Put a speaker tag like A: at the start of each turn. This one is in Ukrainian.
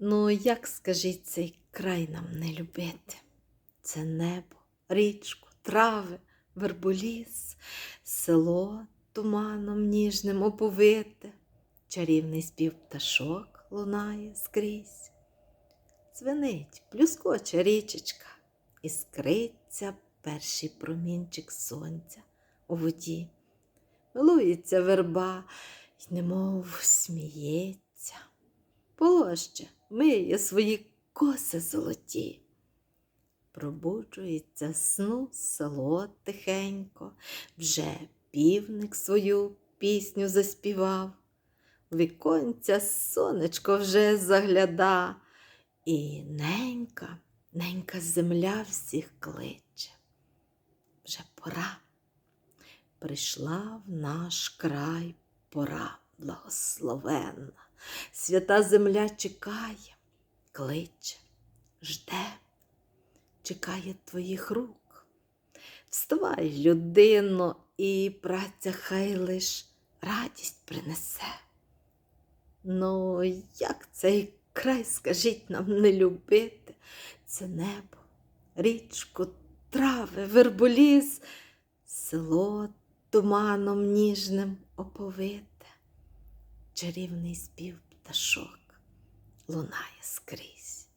A: Ну, як скажіть цей край нам не любити? Це небо, річку, трави, верболіс, село туманом ніжним оповите, чарівний спів пташок лунає скрізь. Дзвенить, плюскоче річечка, іскриться перший промінчик сонця у воді. Милується верба й немов сміється. Полоще миє свої коси золоті. Пробуджується сну село тихенько, вже півник свою пісню заспівав. Віконця сонечко вже загляда, і ненька, ненька земля всіх кличе. Вже пора. Прийшла в наш край пора благословенна. Свята земля чекає, кличе, жде, чекає твоїх рук. Вставай, людино, і праця хай лиш радість принесе. Ну, як цей край, скажіть нам, не любити? Це небо, річку, трави, верболіз, село туманом ніжним оповите, чарівний спів пташок лунає скрізь.